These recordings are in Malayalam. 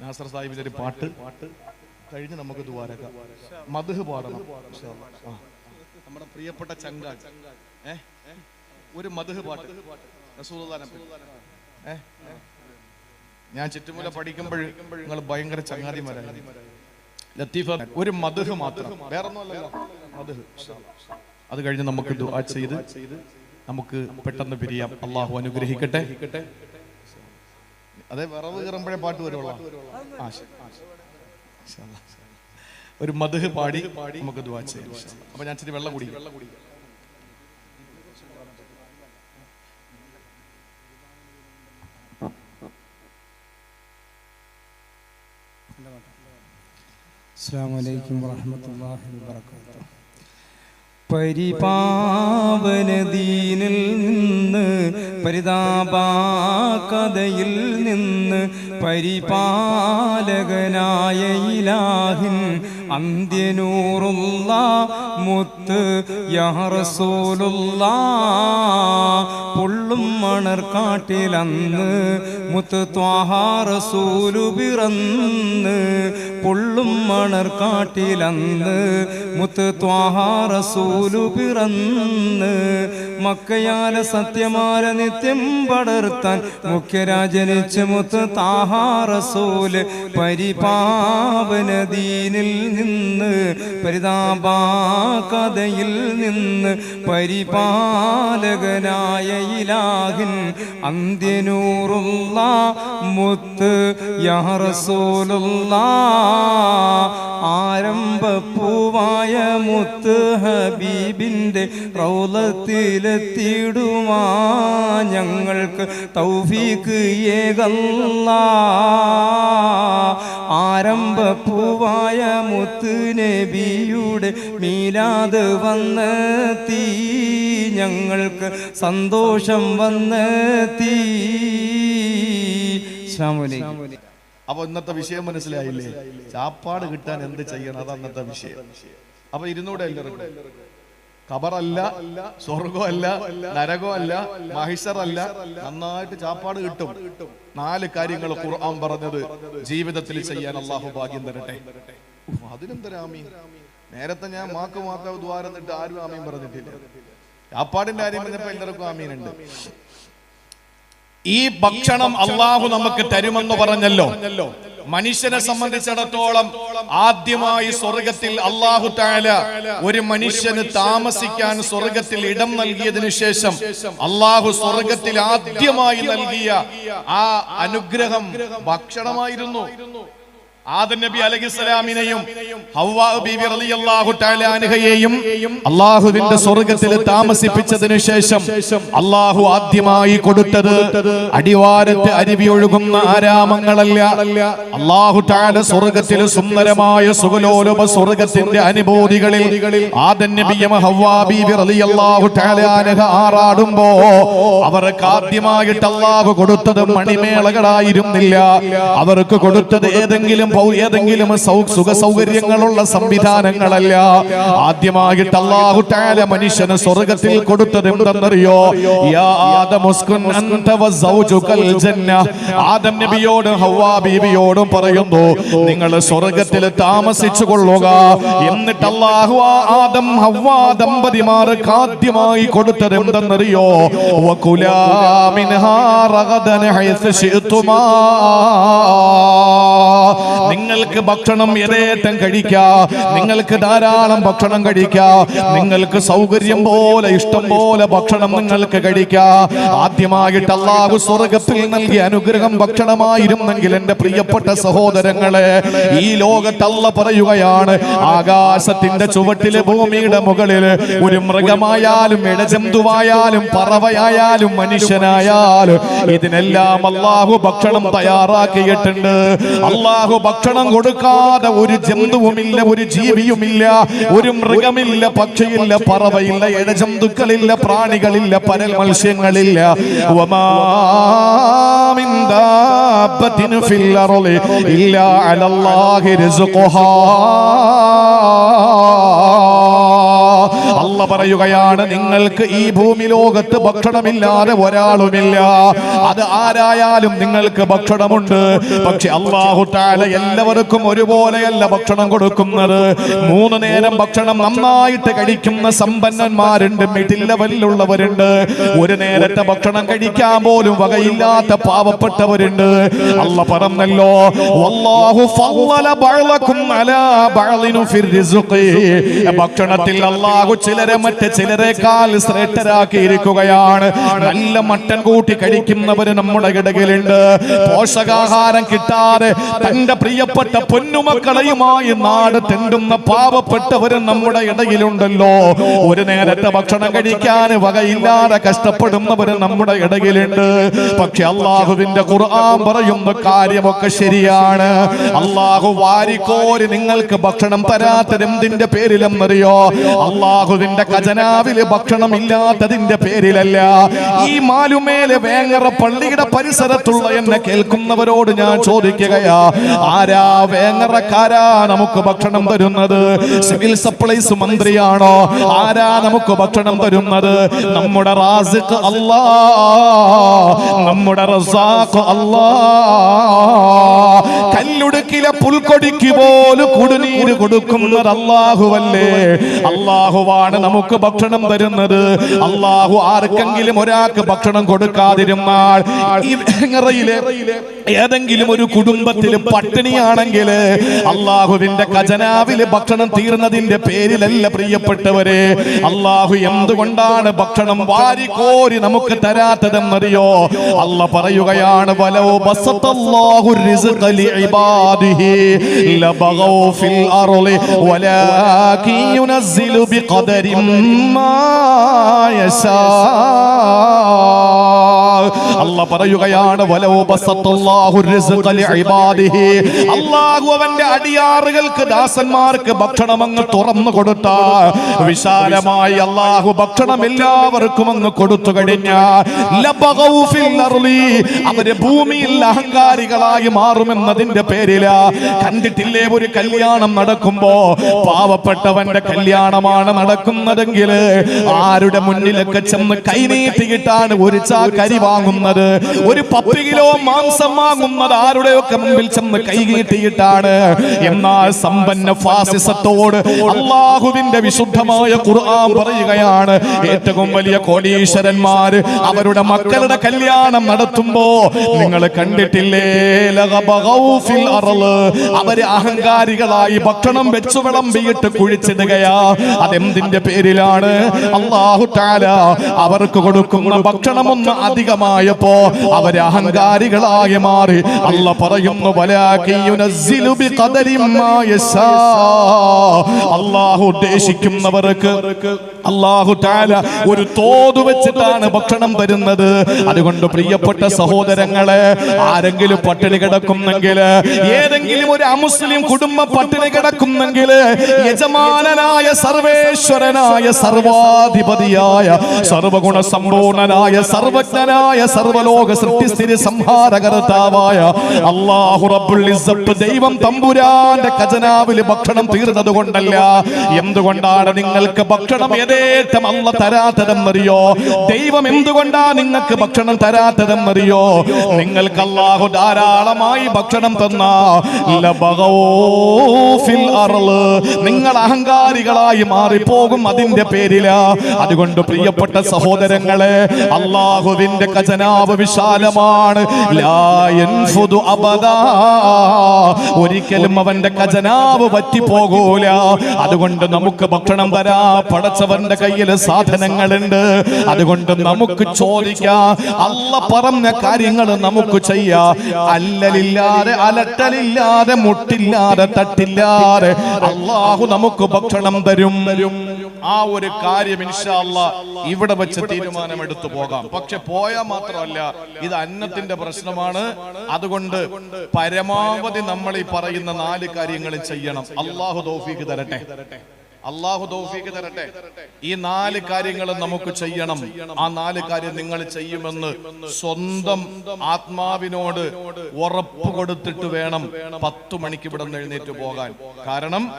നാസർ സാഹിബിന്റെ ഒരു പാട്ട് കഴിഞ്ഞ് നമുക്ക് ദ്വാരക. മധുഹ് പാടണം. നമ്മുടെ പ്രിയപ്പെട്ട ചങ്കാൻ ഏ? ഒരു മധുഹ് പാട്ട്. ഏ? ഞാൻ ചുറ്റുമുല പഠിക്കുമ്പോൾ നിങ്ങൾ ഭയങ്കര ചങ്ങാതിമാരായിരുന്നു. ലത്തീഫ ഒരു മധുഹ് മാത്രം. വേറൊന്നുമല്ലല്ലോ. മധു. അത് കഴിഞ്ഞ് നമുക്ക് ദുആ ചെയ്ത് നമുക്ക് പെട്ടെന്ന് പിരിയാം. അള്ളാഹു അനുഗ്രഹിക്കട്ടെ. അതെ വിറവ് കയറുമ്പോഴേ പാട്ട് വരുവുള്ള ആ ശരി. ഒരു മധുഹ് പാടി നമുക്ക് ദുആ ചെയ്യാം. അപ്പൊ ഞാൻ ചെറിയ വെള്ളം കുടിക്കും. അസ്സാം വലൈക്കും വാഹമത്തല്ലാഹി വബർക്കാത്തു പരിപാവനദീനിൽ നിന്ന് പരിതാപാകഥയിൽ നിന്ന് പരിപാലകനായ ഇലാഹിൻ അന്ത്യനൂറുള്ള മുത്ത് യഹറസൂലുള്ള പൊള്ളും മണർക്കാട്ടിലന്ന് മുത്ത് ത്വാഹാറസൂലു പിറന്ന് പൊള്ളും മണർക്കാട്ടിലന്ന് മുത്ത് ത്വാഹാറസൂലു പിറന്ന്. മക്കയാല സത്യമാല നിത്യം പടർത്താൻ മുഖ്യരാജനിച്ച് മുത്ത് താഹാറസൂൽ പരിപാവനദീനിൽ നിന്ന് പരിതാപാകഥയിൽ നിന്ന് പരിപാലകനായ ഇലാഹിൻ അന്ത്യനൂറുള്ള മുത്ത് യഹറസൂലുള്ള ആരംഭപ്പൂവായ മുത്ത് ഹബീബിന്റെ റൗലത്തിലെത്തിടുമാ ഞങ്ങൾക്ക് തൗഫീക്ക് ഏകല്ല. ആരംഭപ്പൂവായ മുത്ത് നബിയുടെ മീലാത് വന്നെത്തി. ഞങ്ങൾക്ക് സന്തോഷം വന്നെത്തി. ശ്യാമുലി അപ്പൊ ഇന്നത്തെ വിഷയം മനസ്സിലായില്ലേ? ചാപ്പാട് കിട്ടാൻ എന്ത് ചെയ്യണം? അതാ ഇന്നത്തെ വിഷയം. അപ്പൊ ഇരുന്നൂടെ എല്ലാവർക്കും ഖബറല്ല സ്വർഗമല്ല നരകമല്ല മഹിഷറല്ല നന്നായിട്ട് ചാപ്പാട് കിട്ടും. നാല് കാര്യങ്ങൾ ഖുർആൻ പറഞ്ഞത് ജീവിതത്തിൽ ചെയ്യാൻ അള്ളാഹു ഭാഗ്യം തരട്ടെ. ഉഫ്, അതിനെന്തൊരു നേരത്തെ ഞാൻ മാക്ക് മാക്കാവ് ദ്വാരം നിട്ട് ആരും ആമീൻ പറഞ്ഞിട്ടില്ല. ചാപ്പാടിന്റെ കാര്യം പറഞ്ഞപ്പോ എല്ലാവർക്കും ആമീനുണ്ട്. ഈ ഭക്ഷണം അള്ളാഹു നമുക്ക് തരുമെന്ന് പറഞ്ഞല്ലോ. മനുഷ്യനെ സംബന്ധിച്ചിടത്തോളം ആദ്യമായി സ്വർഗത്തിൽ അള്ളാഹു താല ഒരു മനുഷ്യന് താമസിക്കാൻ സ്വർഗത്തിൽ ഇടം നൽകിയതിനു ശേഷം അള്ളാഹു സ്വർഗത്തിൽ ആദ്യമായി നൽകിയ ആ അനുഗ്രഹം ഭക്ഷണമായിരുന്നു. ആദം നബി അലഹിസ്സലാമിനെയും അള്ളാഹുവിന്റെ സ്വർഗത്തിൽ താമസിപ്പിച്ചതിനു ശേഷം അള്ളാഹു ആദ്യമായി കൊടുത്തത് അടിവാരത്ത് അരുവി ഒഴുകുന്ന ആരാമങ്ങളല്ല. അള്ളാഹു തആല സ്വർഗത്തിൽ സുന്ദരമായ സുഖലോലുപ സ്വർഗത്തിന്റെ അനുഭൂതികളിൽ ആദം നബിയമ ഹവ്വാ ബീബി റളിയല്ലാഹു തആല അൻഹ ആറാടുമ്പോ അവർക്ക് ആദ്യമായിട്ട് അള്ളാഹു കൊടുത്തത് മണിമേളകളായിരുന്നില്ല. അവർക്ക് കൊടുത്തത് ഏതെങ്കിലും ഏതെങ്കിലും സുഖ സൗകര്യങ്ങളുള്ള സംവിധാനങ്ങളല്ല. ആദ്യമായിട്ട് അള്ളാഹു താല മനുഷ്യന് സ്വർഗത്തിൽ കൊടുത്തത് എന്തെന്നറിയോ ആദം നബിയോടും ഹവാ ബീബിയോടും പറയുന്നു നിങ്ങൾ സ്വർഗത്തിൽ താമസിച്ചു കൊള്ളുക എന്നിട്ട് അള്ളാഹു ആദം ഹവാ ദമ്പതിമാർക്ക് ആദ്യമായി കൊടുത്തത് എന്തെന്നറിയോ ശിഅ്തുമാ നിങ്ങൾക്ക് ഭക്ഷണം യഥേറ്റം കഴിക്കാ. നിങ്ങൾക്ക് ധാരാളം ഭക്ഷണം കഴിക്കാ. നിങ്ങൾക്ക് സൗകര്യം പോലെ ഇഷ്ടം പോലെ ഭക്ഷണം നിങ്ങൾക്ക് കഴിക്കാ. ആദ്യമായിട്ട് അള്ളാഹു സ്വർഗത്തിൽ നൽകിയ അനുഗ്രഹം ഭക്ഷണമായിരുന്നെങ്കിൽ എന്റെ പ്രിയപ്പെട്ട സഹോദരങ്ങളെ ഈ ലോകത്ത് അല്ല പറയുകയാണ് ആകാശത്തിന്റെ ചുവട്ടിലെ ഭൂമിയുടെ മുകളിൽ ഒരു മൃഗമായാലും ഇടജന്തുവായാലും പറവയായാലും മനുഷ്യനായാലും ഇതിനെല്ലാം അള്ളാഹു ഭക്ഷണം തയ്യാറാക്കിയിട്ടുണ്ട്. അള്ളാഹു ഭക്ഷണം കൊടുക്കാതെ ഒരു ജന്തുവുമില്ല ഒരു ജീവിയുമില്ല ഒരു മൃഗമില്ല പക്ഷിയില്ല പറവയില്ല ഇഴജന്തുക്കളില്ല പ്രാണികളില്ല പരൽ മത്സ്യങ്ങളില്ല. ഇല്ലാ അലല്ലാഹി റിസ്ഖുഹാ. അല്ല പറയുകയാണ് നിങ്ങൾക്ക് ഈ ഭൂമി ലോകത്ത് ഭക്ഷണമില്ലാതെ ഒരാളുമില്ല. അത് ആരായാലും നിങ്ങൾക്ക് ഭക്ഷണമുണ്ട്. പക്ഷെ അള്ളാഹു താല എല്ലാവർക്കും ഒരുപോലെയല്ല ഭക്ഷണം കൊടുക്കുന്നത്. മൂന്ന് നേരം ഭക്ഷണം നന്നായിട്ട് കഴിക്കുന്ന സമ്പന്നന്മാരുണ്ട് മിഡിൽ ലെവലിലുള്ളവരുണ്ട് ഒരു നേരത്തെ ഭക്ഷണം കഴിക്കാൻ പോലും വകയില്ലാത്ത പാവപ്പെട്ടവരുണ്ട്. അല്ല പറഞ്ഞല്ലോ ഭക്ഷണത്തിൽ അള്ളാഹു ബഅലകും ചിലരെ മറ്റ് ചിലരെക്കാൾ ശ്രേഷ്ഠരാക്കിയിരിക്കുകയാണ്. നല്ല മട്ടൻ കൂട്ടി കഴിക്കുന്നവര് നമ്മുടെ ഇടയിലുണ്ട്. പോഷകാഹാരം കിട്ടാതെ തന്റെ പ്രിയപ്പെട്ട പൊന്നുമക്കളെയുമായി നാട് തെണ്ടുന്ന പാവപ്പെട്ടവരും നമ്മുടെ ഇടയിലുണ്ടല്ലോ. ഒരു നേരത്തെ ഭക്ഷണം കഴിക്കാൻ വകയില്ലാതെ കഷ്ടപ്പെടുന്നവരും നമ്മുടെ ഇടയിലുണ്ട്. പക്ഷെ അള്ളാഹുവിന്റെ ഖുർആൻ പറയുന്ന കാര്യമൊക്കെ ശരിയാണ്. അള്ളാഹു വാരിക്കോരി നിങ്ങൾക്ക് ഭക്ഷണം തരാത്തത് എന്തിന്റെ പേരിലെന്നറിയോ? അള്ളാഹുവിന്റെ ഖജനാവിൽ ഭക്ഷണം ഇല്ലാത്തതിന്റെ പേരിലല്ല. ഈ മാലുമേലെ വേങ്ങറ പള്ളിയുടെ പരിസരത്തുള്ള എന്നെ കേൾക്കുന്നവരോട് ഞാൻ ചോദിക്കുകയാ ആരാ വേങ്ങറക്കാരാ നമുക്ക് ഭക്ഷണം തരുന്നത്? സിവിൽ സപ്ലൈസ് മന്ത്രിയാണോ? ആരാ നമുക്ക് ഭക്ഷണം തരുന്നത്? നമ്മുടെ റാസിഖ് അല്ലാ നമ്മുടെ റസാഖ് അല്ലാ. കല്ലുടുക്കിലെ പുൽക്കൊടിക്ക് പോലും കുടുനീര് കൊടുക്കുന്നത് അല്ലാഹുവല്ലേ അള്ളാഹുവാണ് നമുക്ക് ഭക്ഷണം തരുന്നത്. അള്ളാഹു ആർക്കെങ്കിലും ഒരാൾക്ക് ഭക്ഷണം കൊടുക്കാതിരുന്നാൽ ഏതെങ്കിലും ഒരു കുടുംബത്തിൽ പട്ടിണിയാണെങ്കിൽ അള്ളാഹുവിന്റെ ഖജനാവിൽ ഭക്ഷണം തീർന്നതിന്റെ പേരിലല്ല പ്രിയപ്പെട്ടവരെ. അള്ളാഹു എന്തുകൊണ്ടാണ് ഭക്ഷണം വാരിക്കോരി നമുക്ക് തരാത്തതെന്നറിയോ? അല്ല പറയുകയാണ് വലോ ഫിൽ അർളി ما يشاء അല്ല പറയുകയാണ് അള്ളാഹു അവന്റെ അടിയാറുകൾക്ക് ദാസന്മാർക്ക് ഭക്ഷണം അങ്ങ് തുറന്നു കൊടുത്ത. വിശാലമായി അള്ളാഹു ഭക്ഷണം എല്ലാവർക്കും അങ്ങ് കൊടുത്തു കഴിഞ്ഞ. അവർ ഭൂമിയിൽ അഹങ്കാരികളായി മാറുമെന്നതിന്റെ പേരില. കണ്ടിട്ടില്ലേ ഒരു കല്യാണം നടക്കുമ്പോ പാവപ്പെട്ടവന്റെ കല്യാണമാണ് നടക്കുന്നതെങ്കിൽ ആരുടെ മുന്നിലൊക്കെ ചെന്ന് കൈനീട്ടിയിട്ടാണ് ഒരു ചാ കരിവാ വാങ്ങുന്നത്. ഒരു പത്ത് കിലോ മാംസം വാങ്ങുന്നത് ആരുടെയൊക്കെ മുമ്പിൽ ചെന്ന് കൈകീട്ടിയിട്ടാണ്? എന്നാൽ സമ്പന്ന ഫാസിസത്തോട് അള്ളാഹുവിന്റെ വിശുദ്ധമായ ഖുർആൻ പറയുകയാണ്. ഏറ്റവും വലിയ കോടീശ്വരന്മാര് അവരുടെ മക്കളുടെ കല്യാണം നടത്തുമ്പോ നിങ്ങൾ കണ്ടിട്ടില്ലേ. അവർ അഹങ്കാരികളായി ഭക്ഷണം വെച്ചു വിളമ്പിയിട്ട് കുഴിച്ചിടുകയാ. അതെന്തിന്റെ പേരിലാണ്? അള്ളാഹു താല അവർക്ക് കൊടുക്കുന്ന ഭക്ഷണം ഒന്ന് അധികമായപ്പോ അവർ അഹങ്കാരികളായി മാറി. അല്ല പറയുന്നു. അള്ളാഹു ഉദ്ദേശിക്കുന്നവർക്ക് അള്ളാഹു താല ഒരു തോത് വെച്ചിട്ടാണ് ഭക്ഷണം തരുന്നത്. അതുകൊണ്ട് പ്രിയപ്പെട്ട സഹോദരങ്ങളെ ആരെങ്കിലും പട്ടിണി കിടക്കുന്നെങ്കിൽ ഏതെങ്കിലും ഒരു അമുസ്ലിം കുടുംബം പട്ടിണി കിടക്കുന്നെങ്കിൽ യജമാനനായ സർവേശ്വരനായ സർവാധിപതിയായ സർവഗുണ സമ്പൂർണനായ സർവജ്ഞനായ സർവലോക സൃഷ്ടിസ്ഥിതി സംഹാരകർത്താവായ അള്ളാഹു റബ്ബുൽ ദൈവം തമ്പുരാന്റെ ഖജനാവിൽ ഭക്ഷണം തീർന്നത് കൊണ്ടല്ല എന്തുകൊണ്ടാണ് നിങ്ങൾക്ക് ഭക്ഷണം യഥേഷ്ടം അല്ല തരാത്തതെന്നറിയോ ദൈവം എന്തുകൊണ്ടാ നിങ്ങൾക്ക് ഭക്ഷണം തരാത്തതെന്നറിയോ നിങ്ങൾക്ക് അള്ളാഹു ധാരാളമായി ഭക്ഷണം തന്ന. നിങ്ങൾ അഹങ്കാരികളായി മാറിപ്പോകും അതിന്റെ പേരില. അതുകൊണ്ട് പ്രിയപ്പെട്ട സഹോദരങ്ങളെ അള്ളാഹുവിന്റെ ഖജനാവ് വിശാലമാണ്. ഒരിക്കലും അവന്റെ ഖജനാവ് പറ്റിപ്പോകൂല അതുകൊണ്ട് നമുക്ക് ഭക്ഷണം തരാ. പടച്ചവന്റെ കയ്യിൽ സാധനങ്ങളുണ്ട്. അതുകൊണ്ട് നമുക്ക് ചോദിക്കാം. അല്ല പറഞ്ഞ കാര്യങ്ങൾ നമുക്ക് ചെയ്യാം. അല്ലലില്ലാതെ അലട്ടലില്ലാതെ മുട്ടില്ലാതെ തട്ടില്ലാതെ അള്ളാഹു നമുക്ക് ഭക്ഷണം തരും. ആ ഒരു കാര്യം ഇൻഷാ അല്ലാ ഇവിടെ വെച്ച് തീരുമാനമെടുത്തു പോകാം. പക്ഷെ പോയാൽ മാത്രമല്ല ഇത് അന്നത്തിന്റെ പ്രശ്നമാണ്. അതുകൊണ്ട് പരമാവധി നമ്മൾ ഈ പറയുന്ന നാല് കാര്യങ്ങൾ ചെയ്യണം. അള്ളാഹു തൗഫീക്ക് തരട്ടെ. അള്ളാഹു തൗഫീഖ് തരട്ടെ. ഈ നാല് കാര്യങ്ങൾ നമുക്ക് ചെയ്യണം. ആ നാല് കാര്യം നിങ്ങൾ ചെയ്യുമെന്ന് സ്വന്തം ആത്മാവിനോട് ഉറപ്പ് കൊടുത്തിട്ട് വേണം പത്തു മണിക്ക് ഇവിടെ എഴുന്നേറ്റ് പോകാൻ. കാരണം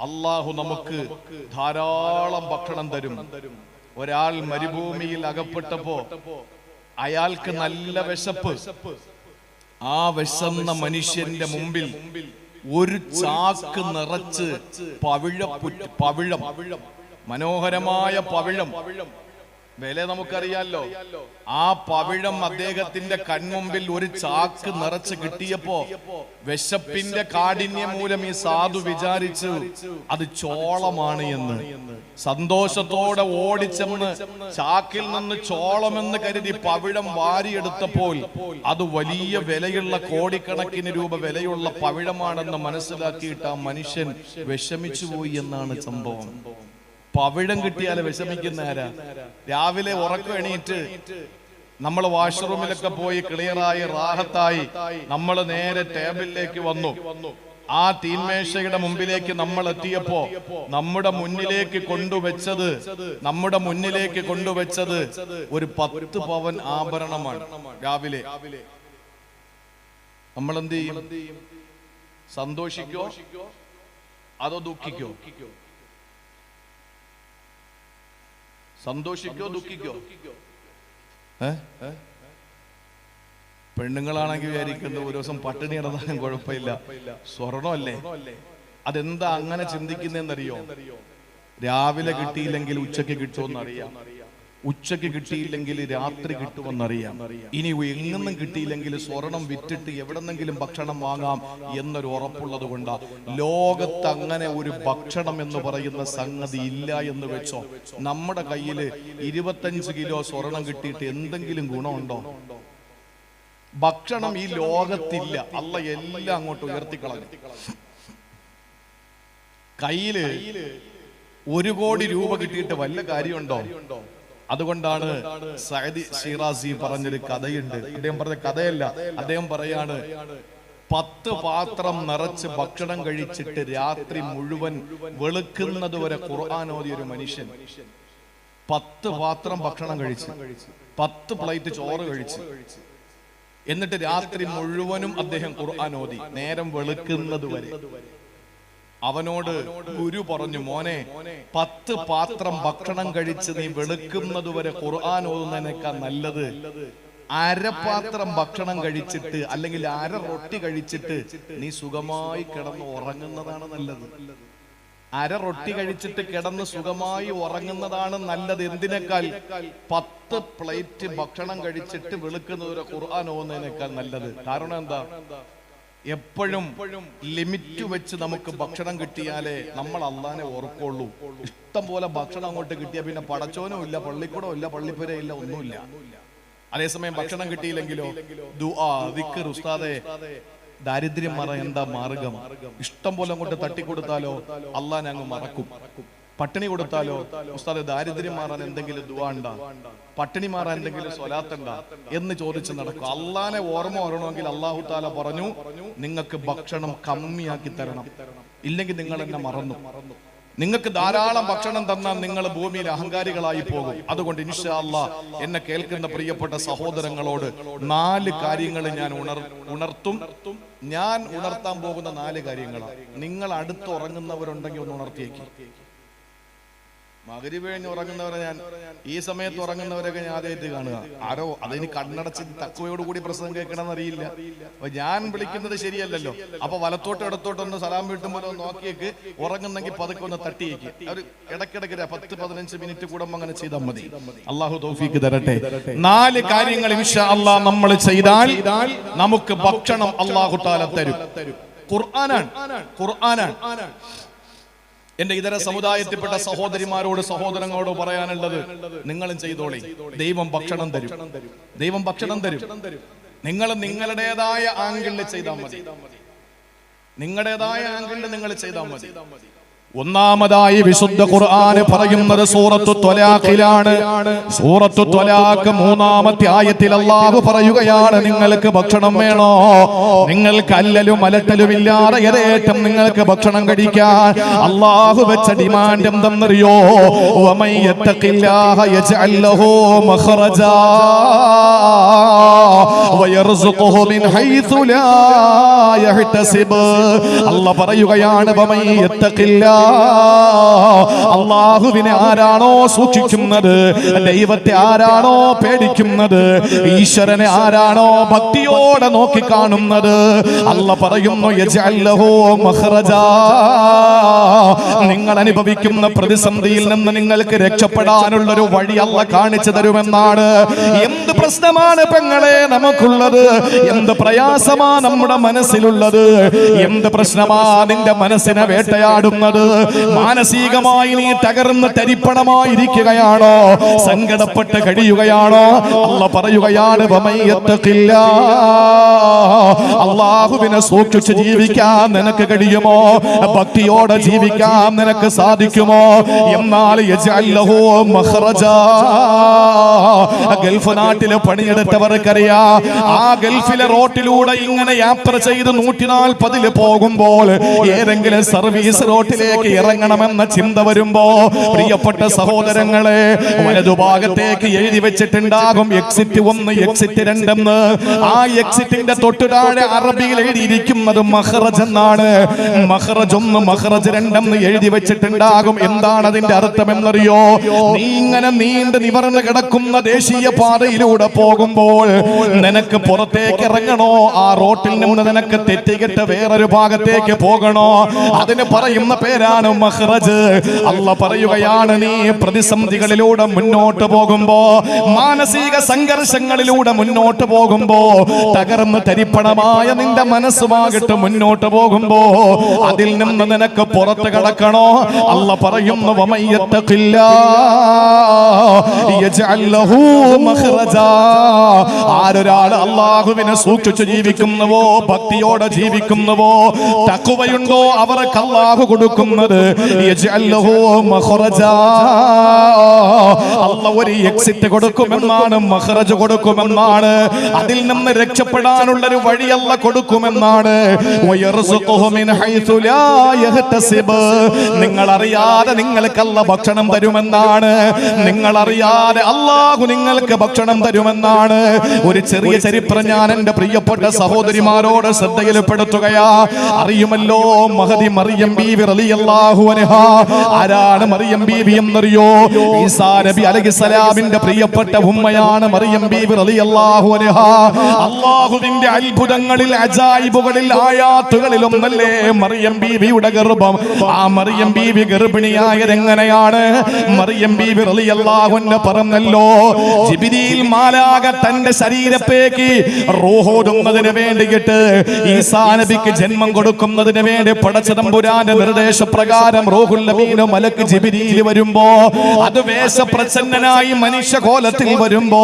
അള്ളാഹു നമുക്ക് ധാരാളം ഭക്ഷണം തരും. ഒരാൾ മരുഭൂമിയിൽ അകപ്പെട്ടപ്പോ അയാൾക്ക് നല്ല വിശപ്പ്. ആ വിശന്ന മനുഷ്യന്റെ മുമ്പിൽ ഒരു ചാക്ക് നിറച്ച് പവിഴ. പവിഴം. മനോഹരമായ പവിഴം. വില നമുക്കറിയാലോ. ആ പവിഴം അദ്ദേഹത്തിന്റെ കൺമുമ്പിൽ ഒരു ചാക്ക് നിറച്ച് കിട്ടിയപ്പോ വിശപ്പിന്റെ കാഠിന്യം മൂലം ഈ സാധു വിചാരിച്ചു അത് ചോളമാണ് എന്ന്. സന്തോഷത്തോടെ ഓടിച്ചെന്ന് ചാക്കിൽ നിന്ന് ചോളമെന്ന് കരുതി പവിഴം വാരിയെടുത്തപ്പോൾ അത് വലിയ വിലയുള്ള കോടിക്കണക്കിന് രൂപ വിലയുള്ള പവിഴമാണെന്ന് മനസ്സിലാക്കിയിട്ട് ആ മനുഷ്യൻ വിഷമിച്ചു പോയി എന്നാണ് സംഭവം. പവിഴം കിട്ടിയാൽ വിഷമിക്കുന്ന ആരാ? രാവിലെ ഉറക്കം എണീറ്റ് നമ്മൾ വാഷ്റൂമിലൊക്കെ പോയി ക്ലിയറായി റാഹത്തായി നമ്മൾ നേരെ ടേബിളിലേക്ക് വന്നു. ആ തീന്മേശയുടെ മുമ്പിലേക്ക് നമ്മൾ എത്തിയപ്പോ നമ്മുടെ മുന്നിലേക്ക് കൊണ്ടുവച്ചത് നമ്മുടെ മുന്നിലേക്ക് കൊണ്ടുവച്ചത് ഒരു പത്ത് പവൻ ആഭരണമാണ് രാവിലെ. നമ്മൾ എന്ത് ചെയ്യും? സന്തോഷിക്കോ? അതോ ദുഃഖിക്കോ? സന്തോഷിക്കോ ദുഃഖിക്കോ? ഏ? പെണ്ണുങ്ങളാണെങ്കിൽ വിചാരിക്കുന്നത് ഒരു ദിവസം പട്ടിണി കിടന്നാലും കുഴപ്പമില്ല. സ്വർണമല്ലേ അതെന്താ അങ്ങനെ ചിന്തിക്കുന്നതെന്നറിയോ? രാവിലെ കിട്ടിയില്ലെങ്കിൽ ഉച്ചയ്ക്ക് കിട്ടുമെന്നറിയാം ഉച്ചയ്ക്ക് കിട്ടിയില്ലെങ്കിൽ രാത്രി കിട്ടുമെന്നറിയാം. ഇനി എങ്ങൊന്നും കിട്ടിയില്ലെങ്കിൽ സ്വർണം വിറ്റിട്ട് എവിടെന്നെങ്കിലും ഭക്ഷണം വാങ്ങാം എന്നൊരു ഉറപ്പുള്ളത് കൊണ്ടാ. ലോകത്ത് അങ്ങനെ ഒരു ഭക്ഷണം എന്ന് പറയുന്ന സംഗതി ഇല്ല എന്ന് വെച്ചോ. നമ്മുടെ കയ്യിൽ ഇരുപത്തഞ്ച് കിലോ സ്വർണം കിട്ടിയിട്ട് എന്തെങ്കിലും ഗുണമുണ്ടോ? ഭക്ഷണം ഈ ലോകത്തില്ല. അല്ല എല്ലാം അങ്ങോട്ട് ഉയർത്തിക്കളഞ്ഞു. കയ്യിൽ ഒരു കോടി രൂപ കിട്ടിയിട്ട് വല്ല കാര്യമുണ്ടോ? അതുകൊണ്ടാണ് സയദി ഷിറാസി പറഞ്ഞൊരു കഥയുണ്ട്. അദ്ദേഹം പറഞ്ഞ കഥയല്ല. അദ്ദേഹം പറയാണ് പത്ത് പാത്രം നിറച്ച് ഭക്ഷണം കഴിച്ചിട്ട് രാത്രി മുഴുവൻ വെളുക്കുന്നത് വരെ ഓതിയ ഒരു മനുഷ്യൻ. പത്ത് പാത്രം ഭക്ഷണം കഴിച്ചു. പത്ത് പ്ലേറ്റ് ചോറ് കഴിച്ചു. എന്നിട്ട് രാത്രി മുഴുവനും അദ്ദേഹം ഖുർആൻ ഓതി. നേരം വെളുക്കുന്നത് വരെ. അവനോട് ഗുരു പറഞ്ഞു മോനെ പത്ത് പാത്രം ഭക്ഷണം കഴിച്ച് നീ വെളുക്കുന്നത് വരെ ഖുർആൻ ഓതുന്നതിനേക്കാൾ നല്ലത് അരപാത്രം ഭക്ഷണം കഴിച്ചിട്ട് അല്ലെങ്കിൽ അര റൊട്ടി കഴിച്ചിട്ട് നീ സുഖമായി കിടന്ന് ഉറങ്ങുന്നതാണ് നല്ലത്. അര റൊട്ടി കഴിച്ചിട്ട് കിടന്ന് സുഖമായി ഉറങ്ങുന്നതാണ് നല്ലത്. എന്തിനേക്കാൾ പത്ത് പ്ലേറ്റ് ഭക്ഷണം കഴിച്ചിട്ട് വെളുക്കുന്നത് ഒരു ഖുർആൻ ഓന്നതിനേക്കാൾ നല്ലത്. കാരണം എന്താ? എപ്പോഴും ലിമിറ്റ് വെച്ച് നമുക്ക് ഭക്ഷണം കിട്ടിയാലേ നമ്മൾ അള്ളാനെ ഓർക്കുള്ളൂ. ഇഷ്ടം പോലെ ഭക്ഷണം അങ്ങോട്ട് കിട്ടിയാൽ പിന്നെ പടച്ചോനും ഇല്ല പള്ളിക്കൂടം ഇല്ല പള്ളിപ്പുര ഇല്ല ഒന്നുമില്ല. അതേസമയം ഭക്ഷണം കിട്ടിയില്ലെങ്കിലോ? ഉസ്താദെ ദാരിദ്ര്യം മാറാൻ എന്താ മാർഗം? ഇഷ്ടം പോലെ അങ്ങോട്ട് തട്ടിക്കൊടുത്താലോ? അള്ളാൻ അങ്ങ് മറക്കും. പട്ടിണി കൊടുത്താലോ? ഉസ്താദ് ദാരിദ്ര്യം മാറാൻ എന്തെങ്കിലും ദുവാണ്ട പട്ടിണി മാറാൻ എന്തെങ്കിലും സ്വലാത്തണ്ട എന്ന് ചോദിച്ച് നടക്കും. അള്ളാനെ ഓർമ്മ വരണമെങ്കിൽ അള്ളാഹു താല പറഞ്ഞു നിങ്ങൾക്ക് ഭക്ഷണം കമ്മിയാക്കി തരണം. ഇല്ലെങ്കിൽ നിങ്ങൾ എന്നെ മറന്നു. നിങ്ങൾക്ക് ധാരാളം ഭക്ഷണം തന്നാൽ നിങ്ങൾ ഭൂമിയിൽ അഹങ്കാരികളായി പോകും. അതുകൊണ്ട് ഇൻഷാ അല്ലാ എന്നെ കേൾക്കുന്ന പ്രിയപ്പെട്ട സഹോദരങ്ങളോട് നാല് കാര്യങ്ങൾ ഞാൻ ഉണർ ഉണർത്തും. ഞാൻ ഉണർത്താൻ പോകുന്ന നാല് കാര്യങ്ങളാണ് നിങ്ങൾ അടുത്ത് ഉറങ്ങുന്നവരുണ്ടെങ്കിൽ ഒന്ന് ഉണർത്തിയേക്ക്. മകരി ഉറങ്ങുന്നവരെ ഞാൻ ഈ സമയത്ത് ഉറങ്ങുന്നവരൊക്കെ ഞാൻ ആദ്യമായിട്ട് കാണുക. ആരോ അതിന് കണ്ണടച്ച് തക്കുവയോടുകൂടി പ്രസംഗം കേൾക്കണമെന്ന് അറിയില്ല. അപ്പൊ ഞാൻ വിളിക്കുന്നത് ശരിയല്ലല്ലോ. അപ്പൊ വലത്തോട്ട് ഇടത്തോട്ടൊന്ന് സലാം വീട്ടുമ്പോൾ നോക്കിയേക്ക്. ഉറങ്ങുന്നെങ്കിൽ പതുക്കെ ഒന്ന് തട്ടിയേക്ക്. ഒരു ഇടയ്ക്കിടയ്ക്ക് ഒരു പത്ത് പതിനഞ്ച് മിനിറ്റ് കൂടുമ്പോൾ അങ്ങനെ ചെയ്താൽ മതി. അള്ളാഹു തൗഫീക്ക് തരട്ടെ. നാല് കാര്യങ്ങൾ അള്ളാഹ് നമ്മൾ ചെയ്താൽ നമുക്ക് ഭക്ഷണം അള്ളാഹു താല തരും. ഖുർആനാണ്. ഖുർആനാണ്. എന്റെ ഇതര സമുദായത്തിൽപ്പെട്ട സഹോദരിമാരോട് സഹോദരങ്ങളോട് പറയാനുള്ളത് നിങ്ങളും ചെയ്തോളി. ദൈവം ഭക്ഷണം തരും. ദൈവം ഭക്ഷണം തരും. നിങ്ങൾ നിങ്ങളുടേതായ ആംഗിളിൽ ചെയ്താൽ മതി. നിങ്ങളുടേതായ ആംഗിളിൽ നിങ്ങൾ ചെയ്താൽ മതി. ഒന്നാമതായി വിശുദ്ധ ഖുർആന് പറയുന്നത് സൂറത്തു ത്വലാഖിലാണ്. സൂറത്തു ത്വലാഖ് മൂന്നാമത്തെ ആയത്തിൽ അള്ളാഹു പറയുകയാണ് നിങ്ങൾക്ക് ഭക്ഷണം വേണോ? നിങ്ങൾക്ക് അല്ലലും അലട്ടലും ഇല്ലാതെ യഥേറ്റം നിങ്ങൾക്ക് ഭക്ഷണം കഴിക്കാൻ അള്ളാഹു വെച്ച ഡിമാൻഡ് എന്തെന്നറിയോ? യജ്അൽ ലഹു മഖറജാ. വയർസുഖുഹു മിൻ حيث ലാ യഹ്തസിബ്. അല്ല പറയുകയാണ് അള്ളാഹുവിനെ ആരാണോ സൂക്ഷിക്കുന്നത്? ദൈവത്തെ ആരാണോ പേടിക്കുന്നത്? ഈശ്വരനെ ആരാണോ ഭക്തിയോടെ നോക്കി കാണുന്നത് അല്ല പറയുന്നു നിങ്ങൾ അനുഭവിക്കുന്ന പ്രതിസന്ധിയിൽ നിന്ന് നിങ്ങൾക്ക് രക്ഷപ്പെടാനുള്ള ഒരു വഴി അല്ല കാണിച്ചു തരുമെന്നാണ്. എന്ത് പ്രശ്നമാണ് പെങ്ങളെ? നമുക്കുള്ളത്? എന്ത് പ്രയാസമാ നമ്മുടെ മനസ്സിലുള്ളത്? എന്ത് പ്രശ്നമാ നിന്റെ മനസ്സിനെ വേട്ടയാടുന്നത്? മാനസികമായി നീ തകർന്ന് തരിപ്പണമായിരിക്കുകയാണോ? സങ്കടപ്പെട്ട് കഴിയുകയാണോ? അല്ല പറയുകയാണ് അള്ളാഹുവിനെ സൂക്ഷിച്ച് ജീവിക്കാൻ നിനക്ക് കഴിയുമോ? ഭക്തിയോടെ ജീവിക്കാൻ നിനക്ക് സാധിക്കുമോ? എന്നാൽ. ഗൾഫ് നാട്ടിലെ പണിയെടുത്തവർക്കറിയാ ആ ഗൾഫിലെ റോട്ടിലൂടെ ഇങ്ങനെ യാത്ര ചെയ്ത് നൂറ്റി നാൽപ്പതിൽ പോകുമ്പോൾ ഏതെങ്കിലും സർവീസ് റോട്ടിലേക്ക് ഇറങ്ങണമെന്ന ചിന്ത വരുമ്പോ പ്രിയപ്പെട്ട സഹോദരങ്ങളെ വലതുഭാഗത്തേക്ക് എഴുതി വെച്ചിട്ടുണ്ടാകും എക്സിറ്റ് ഒന്ന് എക്സിറ്റ് രണ്ടെന്ന്. ആ എക്സിറ്റിന്റെ തൊട്ടു അറബിയിൽ എഴുതിയിരിക്കുന്നത് മഹ്റജ് എന്നാണ്. മഹ്റജ് ഒന്ന് മഹ്റജ് രണ്ടെന്ന് എഴുതി വെച്ചിട്ടുണ്ടാകും. എന്താണ് അതിന്റെ അർത്ഥം എന്നറിയോ? നീ ഇങ്ങനെ നീണ്ട് നിവർന്ന് കിടക്കുന്ന ദേശീയ പാതയിലൂടെ പോകുമ്പോൾ നിനക്ക് പുറത്തേക്ക് ഇറങ്ങണോ? ആ റോട്ടിൽ നിന്ന് നിനക്ക് തെറ്റികെട്ട് വേറൊരു ഭാഗത്തേക്ക് പോകണോ? അതിന് പറയുന്ന പേരാണ് മഹ്റജ്. അല്ല പറയുകയാണ് നീ പ്രതിസന്ധികളിലൂടെ മുന്നോട്ട് പോകുമ്പോ മാനസിക സംഘർഷങ്ങളിലൂടെ മുന്നോട്ട് പോകുമ്പോ തകർന്ന് തരിപ്പണമായ നിന്റെ മനസ്സുമാകിട്ട് മുന്നോട്ട് പോകുമ്പോ അതിൽ നിന്ന് നിനക്ക് പുറത്ത് കടക്കണോ? അല്ല പറയുന്നു ആ ആരൊരാൾ അള്ളാഹുവിനെ സൂക്ഷിച്ചു ജീവിക്കുന്നുവോ? ഭക്തിയോടെ ജീവിക്കുന്നുവോ? തക്കുവയുണ്ടോ അവർക്ക് അള്ളാഹു കൊടുക്കുന്നത്. അല്ല ഒരു എക്സിറ്റ് കൊടുക്കുമെന്നാണ് മഹ്റജ് കൊടുക്കുമെന്നാണ്. അതിൽ നിന്ന് രക്ഷപ്പെടാനുള്ള ഒരു വഴിയല്ല കൊടുക്കുമെന്നാണ്. നിങ്ങൾ അറിയാതെ നിങ്ങൾക്കല്ല ഭക്ഷണം തരുമെന്നാണ്. നിങ്ങൾ അറിയാതെ അള്ളാഹു നിങ്ങൾക്ക് ഭക്ഷണം തരുമെന്നാണ്. ഒരു ചെറിയ ചരിത്രം ഞാൻ എന്റെ പ്രിയപ്പെട്ട സഹോദരിമാരോട് ശ്രദ്ധയിൽപ്പെടുത്തുകയാ. അറിയുമല്ലോ മഹതി മറിയം ബീവി റളിയല്ലാഹു അൻഹ. ആരാണ് മറിയം ബീവി എന്നറിയോ? ഈസാ നബി അലൈഹിസ്സലാമിന്റെ പ്രിയപ്പെട്ട ഉമ്മയാണ് മറിയം ബീവി റളിയല്ലാഹു അൻഹ. അല്ലാഹുവിന്റെ അത്ഭുതങ്ങളിൽ അജായിബുകളിൽ ആയാത്തുകളിൽ ഒന്നല്ലേ മറിയം ബീവിയുടെ ഗർഭം. ആ മറിയം ബീവി ഗർഭിണിയായത് എങ്ങനെയാണ്? മറിയം ബീവി റളിയല്ലാഹുവിന്റെ പറഞ്ഞല്ലോ. ജിബ്രീൽ മാലാക തന്റെ ശരീരത്തേക്ക് റൂഹോടുന്നതിന് വേണ്ടിയിട്ട് ഈ നബിക്ക് ജന്മം കൊടുക്കുന്നതിന് വേണ്ടി പടച്ചതമ്പുരാന്റെ നിർദ്ദേശപ്രകാരം റൂഹുൽ മലക്ക് ജിബിരിയിൽ വരുമ്പോ അത് വേഷപ്രച്ഛന്നനായി മനുഷ്യകോലത്തിൽ വരുമ്പോ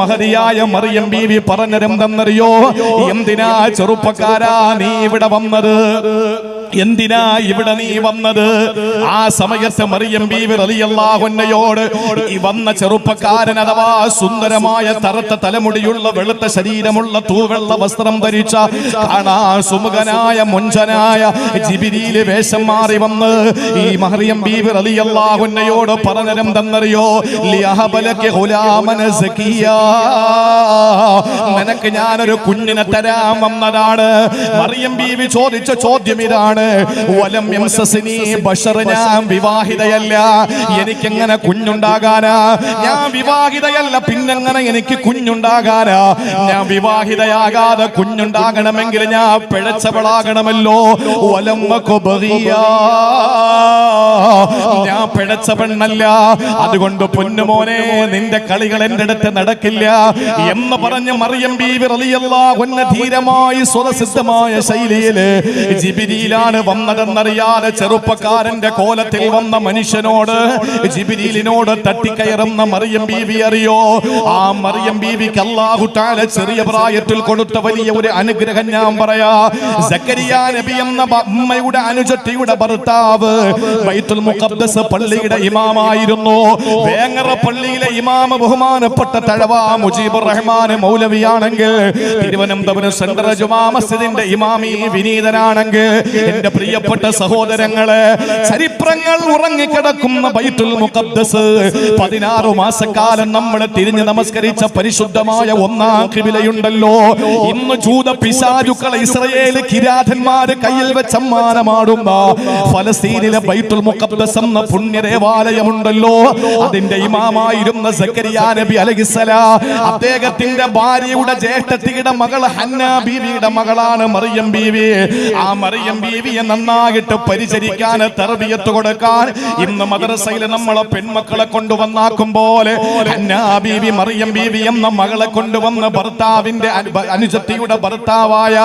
മഹതിയായ മറിയം ബീവി പറഞ്ഞതെന്തെന്നറിയോ? എന്തിനാ ചെറുപ്പക്കാരാ നീ ഇവിടെ വന്നത്? എന്തിനാ ഇവിടെ നീ വന്നത്? ആ സമയത്ത് മറിയം ബീവി റളിയല്ലാഹുന്നയോട് ഈ വന്ന ചെറുപ്പക്കാരൻ അഥവാ സുന്ദരമായ തറുത്ത തലമുടിയുള്ള വെളുത്ത ശരീരമുള്ള തൂവെള്ള വസ്ത്രം ധരിച്ച കാണാ സുമുഖനായ മുഞ്ചനായ ജിബിരിയിലെ വേഷം മാറി വന്ന് ഈ മറിയം ബീവി റളിയല്ലാഹുന്നയോട് പറഞ്ഞരം തന്നറിയോ? നിനക്ക് ഞാനൊരു കുഞ്ഞിനെ തരാം വന്നതാണ്. മറിയം ബീവി ചോദിച്ച ചോദ്യം ഇതാണ് വലം ബഷർ ഞാൻ വിവാഹിതയല്ല. എനിക്കെങ്ങനെ കുഞ്ഞുണ്ടാകാനാ? ഞാൻ വിവാഹിതയല്ല പിന്നെങ്ങനെ എനിക്ക് കുഞ്ഞുണ്ടാകാനാ? ഞാൻ വിവാഹിതയാകാതെ കുഞ്ഞുണ്ടാകണമെങ്കിൽ ഞാൻ പിഴച്ചവളാകണമല്ലോ. വലം ഞാൻ പിഴച്ച പെണ്ണല്ല. അതുകൊണ്ട് പൊന്നുമോനെ നിന്റെ കളികൾ എന്റെ അടുത്ത് നടക്കില്ല എന്ന് പറഞ്ഞ് മറിയം ബീവി റളിയല്ലാഹുന്ന ധീരമായി സ്വതസിദ്ധമായ ശൈലിയിൽ ജിബിരിയിലാണ് വന്നതെന്നറിയാതെ ചെറുപ്പക്കാരന്റെ കോലത്തിൽ വന്ന മനുഷ്യനോട് ജിബിലീലിനോട് തട്ടിക്കയറുന്ന മറിയം ബീവി അറിയോ? ആ മറിയം ബീവിക്ക് തആല ചെറിയ പ്രായത്തിൽ കൊടുത്ത വലിയ ഒരു അനുഗ്രഹം ഞാൻ പറയാ. സക്കരിയ നബി എന്ന അമ്മയുടെ അനുജത്തിയുടെ ഭർത്താവ് ബൈത്തുൽ മുഖദ്ദസ് പള്ളിയുടെ ഇമാമായിരുന്നു. വേങ്ങറ പള്ളിയിലെ ഇമാമ ബഹുമാനപ്പെട്ട തഴവ മുജീബുർ റഹ്മാൻ മൗലവിയാണെങ്കിൽ തിരുവനന്തപുരം സെൻട്രൽ ജുമാ മസ്ജിദിന്റെ ഇമാമി വിനീതനാണെങ്കിൽ എന്റെ പ്രിയപ്പെട്ട സഹോദരങ്ങളെ ചരിത്രങ്ങൾ ഉറങ്ങിക്കിടക്കുന്ന ബൈത്തുൽ മുഖദ്ദസ്. പതിനാറ് മാസക്കാലം നമ്മൾ തിരിഞ്ഞ് നമസ്കരിച്ച പരിശുദ്ധമായ ഒന്നാം കിബിലയുണ്ടല്ലോ ഇന്ന് ജൂത പിശാചുക്കളെ ഇസ്രയേൽ കിരാതന്മാര് കയ്യിൽ വെച്ച മാനമാടുന്ന ഫലസ്തീനിലെ ബൈത്തുൽ മുഖദ്ദസ് എന്ന പുണ്യ ദേവാലയമുണ്ടല്ലോ അതിന്റെ ഇമാമായിരുന്ന സക്കരിയ നബി അലഹിസല അദ്ദേഹത്തിന്റെ ഭാര്യയുടെ ജ്യേഷ്ഠത്തിയുടെ മകൾ ഹന്ന ബീവിയുടെ മകളാണ് മറിയം ബീവി. ആ മറിയം ബീവിയെ നന്നായിട്ട് പരിചരിക്കാൻ തെറബിയത്ത് കൊടുക്കാൻ ഇന്ന് മദ്രസയിൽ നമ്മളെ പെൺമക്കളെ കൊണ്ടുവന്നാക്കും പോലെ ബീവി മറിയം ബീവി എന്ന മകളെ കൊണ്ടുവന്ന് ഭർത്താവിന്റെ അനുജത്തിയുടെ ഭർത്താവായ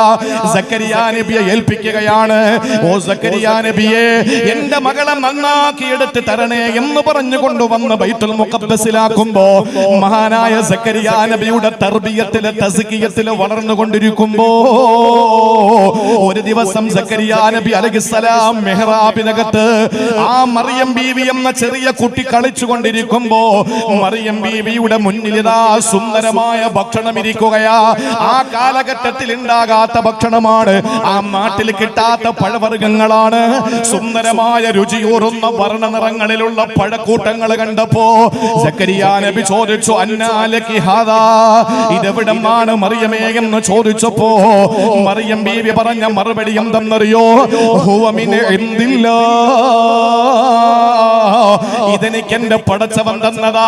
സക്കരിയ നബിയെ ഏൽപ്പിക്കുകയാണ്. ഓ സക്കരിയ നബിയെ എന്റെ മകളെ നന്നാക്കി എടുത്ത് തരണേ എന്ന് പറഞ്ഞു കൊണ്ടുവന്ന് ബൈത്തുൽ മുഖബസിലാക്കുമ്പോ മഹാനായ സക്കരിയ നബിയുടെ തർബിയത്തിലെ തസ്കിയത്തിലെ വളർന്നുകൊണ്ടിരിക്കുമ്പോ ഒരു ദിവസം സക്കരിയ നബി അലഹിസ്സലാം മെഹ്റാബിനകത്ത് ആ മറിയം ബീവി എന്ന ചെറിയ കുട്ടി കളിച്ചു കൊണ്ടിരിക്കുമ്പോ മറിയം ബീവിയുടെ മുന്നിൽ ഇതാ സുന്ദരമായ ഭക്ഷണം ഇരിക്കുകയാ. ആ കാലഘട്ടത്തിൽ ഉണ്ടാകാത്ത ഭക്ഷണമാണ്. ആ നാട്ടിൽ കിട്ടാത്ത പഴവർഗങ്ങളാണ്. സുന്ദരമായ രുചിയൂറുന്ന വർണ നിറങ്ങളിലുള്ള പഴക്കൂട്ടങ്ങൾ കണ്ടപ്പോ നബി ചോദിച്ചു അന്നാലക്കി ഹാദാ? ഇതെവിടമാണ് മറിയമേ? എന്ന് ചോദിച്ചപ്പോ മറിയം ബീവി പറഞ്ഞ മറുപടി എന്തെന്നറിയോ? ഹുവ. ഇതെനിക്ക് എന്റെ പടച്ചവൻ തന്നതാ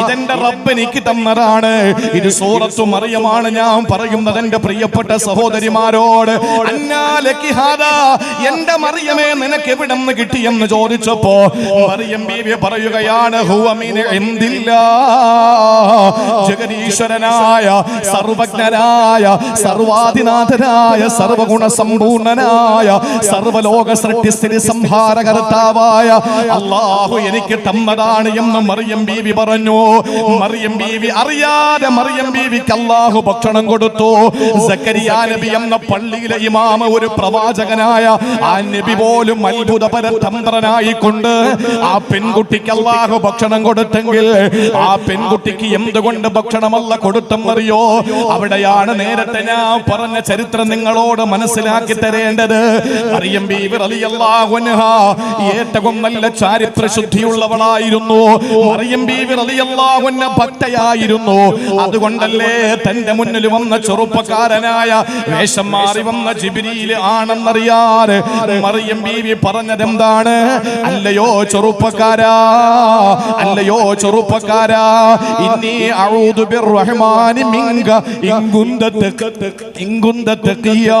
ഇതെന്റെ റബ്ബെനിക്ക് തന്നതാണ് ഇത് സൂറത്തു മറിയമാണ് ഞാൻ പറയുന്നത് എന്റെ പ്രിയപ്പെട്ട സഹോദരിമാരോട് എന്റെ മറിയമേ നിനക്ക് എവിടെ നിന്ന് കിട്ടിയെന്ന് ചോദിച്ചപ്പോ മറിയം ബീവി പറയുകയാണ്. ജഗദീശ്വരനായ സർവജ്ഞനായ സർവാധിനാഥനായ സർവഗുണ സമ്പൂർണനായ സർവലോക സൃഷ്ടിസ്ഥിതി സംഹാരകർത്താവായ അള്ളാഹു എനിക്ക് തന്നതാണ് എന്ന് മറിയം ബീവി പറഞ്ഞു. മറിയം ബീവി അറിയാതെ മറിയം ബീവിക്ക് അള്ളാഹു ഭക്ഷണം കൊടുത്തു. സക്കരിയ നബി എന്ന പള്ളിയിലെ ഇമാമ ഒരു പ്രവാചകനായ ആ നബി പോലും അത്ഭുതപര തന്ത്രനായിക്കൊണ്ട് ആ പെൺകുട്ടിക്ക് അള്ളാഹു ഭക്ഷണം കൊടുത്തെങ്കിൽ ആ പെൺകുട്ടിക്ക് എന്തുകൊണ്ട് ഭക്ഷണമല്ല കൊടുത്തെന്നറിയോ? അവിടെയാണ് നേരത്തെ ഞാൻ പറഞ്ഞ ചരിത്രം നിങ്ങളോട് മനസ്സിലാക്കി തരേണ്ടത്. ഏറ്റവും നല്ല ചാരിത്ര ശുദ്ധിയുള്ളവളായിരുന്നു ഭക്തയായിരുന്നു. അതുകൊണ്ടല്ലേ തന്റെ മുന്നിൽ വന്ന ചെറുപ്പക്കാരനായ വേഷം മാറി വന്ന ജിബിരിയിൽ ആണെന്നറിയാതെ മറിയം ബീവി പറഞ്ഞത് എന്താണ് അല്ലയോ ചെറുപ്പക്കാരാ അല്ലയോ ചെറുപ്പക്കാരാ. ഇനി ബിർറഹ്മാനി മിങ്ക ഇൻകുന്ത തഖിയാ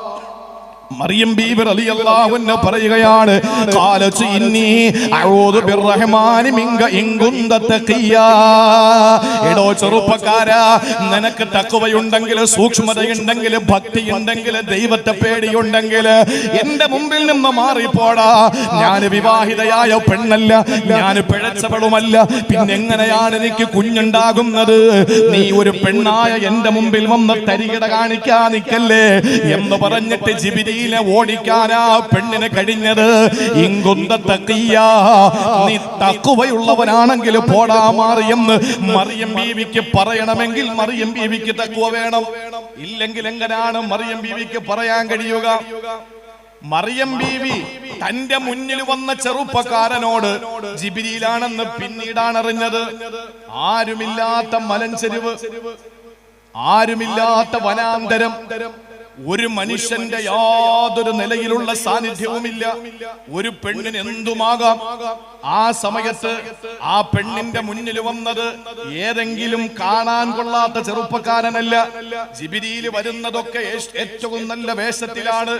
മറിയം ബീബർ അലി അള്ളാഹുന്ന പറയുകയാണ് കാലച്ചു ഇന്നി അഊദു ബിർറഹ്മാനി മിങ്ക ഇൻ കുന്ത തഖിയാ എടോ ചെറുപ്പക്കാരാ നിനക്ക് തഖ്വയുണ്ടെങ്കിൽ സൂക്ഷ്മതയുണ്ടെങ്കിൽ ഭക്തിയുണ്ടെങ്കിൽ ദൈവത്തെ പേടിയുണ്ടെങ്കിൽ എന്റെ മുമ്പിൽ നിന്ന് മാറിപ്പോടാ. ഞാൻ വിവാഹിതയായ പെണ്ണല്ല ഞാൻ പിഴച്ചവളുമല്ല. പിന്നെ എങ്ങനെയാണ് എനിക്ക് കുഞ്ഞുണ്ടാകുന്നത്? നീ ഒരു പെണ്ണായ എന്റെ മുമ്പിൽ വന്ന് തരികിട കാണിക്കാനിക്കല്ലേ എന്ന് പറഞ്ഞിട്ട് ജിബിരിയിലെ ഓടിക്കാനാ പെണ്ണിന് കഴിഞ്ഞത്. ഇങ്കുന്ത തക്കിയ നീ തക്കുവയുള്ളവനാണെങ്കിൽ പോടാ മാറിയെന്ന് മറിയം ബീവിക്ക് പറയണമെങ്കിൽ മറിയം ബീവിക്ക് തക്കുവ വേണം. ഇല്ലെങ്കിൽ എങ്ങനെയാണ് മറിയം ബീവിക്ക് പറയാൻ കഴിയുക? മറിയം ബീവി തന്റെ മുന്നിൽ വന്ന ചെറുപ്പക്കാരനോട് ജിബിരിയിലാണെന്ന് പിന്നീടാണ് അറിഞ്ഞത്. ആരുമില്ലാത്ത മലഞ്ചെരിവ് ആരുമില്ലാത്ത വനാന്തരം ഒരു മനുഷ്യന്റെ യാതൊരു നിലയിലുള്ള സാന്നിധ്യവുമില്ല. ഒരു പെണ്ണിന് എന്തുമാകാം? ആ സമയത്ത് ആ പെണ്ണിന്റെ മുന്നിൽ വന്നത് ഏതെങ്കിലും കാണാൻ കൊള്ളാത്ത ചെറുപ്പക്കാരനല്ല. ജിബിരിയിൽ വരുന്നതൊക്കെ ഏറ്റവും നല്ല വേഷത്തിലാണ്.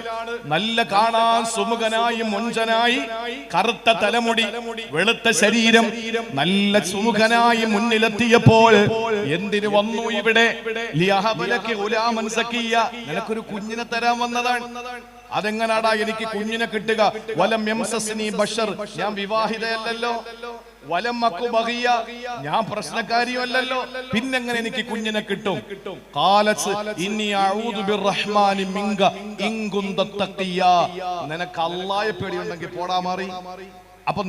നല്ല കാണാൻ സുമുഖനായി മുഞ്ചനായി കറുത്ത തലമുടി വെളുത്ത ശരീരം നല്ല സുമുഖനായി മുന്നിലെത്തിയപ്പോൾ എന്തിനു വന്നു ഇവിടെ? ലിയഹബലക്ക് നിനക്കൊരു കുഞ്ഞിനെ തരാൻ വന്നതാണ്. അതെങ്ങനാടാ എനിക്ക് കുഞ്ഞിനെ കിട്ടുക? വലം എംസസ്നി ബഷർ. ഞാൻ വിവാഹിതയല്ലല്ലോ. വലം മക്കു ബഹിയ ഞാൻ പ്രശ്നക്കാരിയല്ലല്ലോ പിന്നെങ്ങനെ എനിക്ക് കുഞ്ഞിനെ കിട്ടും? കാലത്ത് ഇനി ബിർറഹ്മാനി മിങ്ക ഇൻ കുന്ത തഖിയ നിനക്ക് അല്ലാഹയെ പേടിയുണ്ടെങ്കിൽ പോടാ മാറി. അപ്പൊ